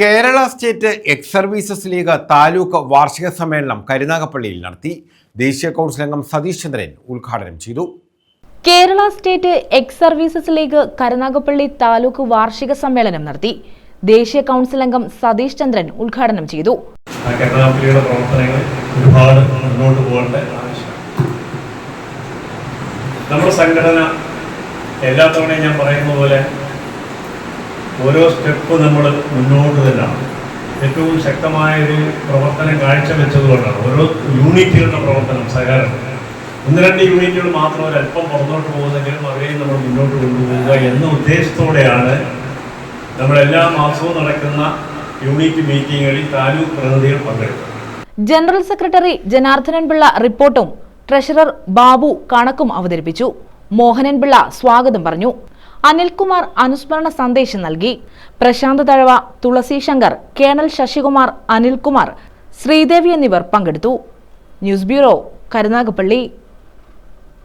Kerala state ex services league taluk വാർഷിക സമ്മേളനം കരുനാഗപ്പള്ളിയിൽ നടത്തി. ദേശീയ കൗൺസിൽ അംഗം സതീഷ് ചന്ദ്രൻ ഉദ്ഘാടനം ചെയ്തു. Kerala state ex services league Karunagappally taluk വാർഷിക സമ്മേളനം നടത്തി. ദേശീയ കൗൺസിൽ അംഗം സതീഷ് ചന്ദ്രൻ ഉദ്ഘാടനം ചെയ്തു. പ്രവർത്തനങ്ങൾ ഒരുപാട് മുന്നോട്ട് പോകേണ്ട നമ്മുടെ സംഘടന എല്ലാ തവണയും ഞാൻ പറയുന്ന പോലെ ഓരോ സ്റ്റെപ്പ് നമ്മൾ മുന്നോട്ട് തന്നെയാണ്. ഏറ്റവും ശക്തമായ ഒരു പ്രവർത്തനം കാഴ്ചവെച്ചതുകൊണ്ടാണ് ഓരോ യൂണിറ്റുകളുടെ പ്രവർത്തനം സഹകരണം. ഒന്ന് രണ്ട് യൂണിറ്റുകൾ മാത്രം ഒരല്പം പുറത്തോട്ട് പോകുന്നെങ്കിലും അവയെ നമ്മൾ മുന്നോട്ട് കൊണ്ടുപോവുക എന്ന ഉദ്ദേശത്തോടെയാണ് നമ്മളെല്ലാ മാസവും നടക്കുന്ന യൂണിറ്റ് മീറ്റിങ്ങുകളിൽ താലൂക്ക് പ്രതിനിധികൾ പങ്കെടുക്കുന്നത് ജനറൽ സെക്രട്ടറി ജനാർദ്ദനൻ പിള്ള റിപ്പോർട്ടും ട്രഷറർ ബാബു കണക്കും അവതരിപ്പിച്ചു. മോഹനൻ പിള്ള സ്വാഗതം പറഞ്ഞു. അനിൽകുമാർ അനുസ്മരണ സന്ദേശം നൽകി. പ്രശാന്ത് തഴവ തുളസി ശങ്കർ കേണൽ ശശികുമാർ അനിൽകുമാർ ശ്രീദേവി എന്നിവർ പങ്കെടുത്തു. News bureau Karunagappally.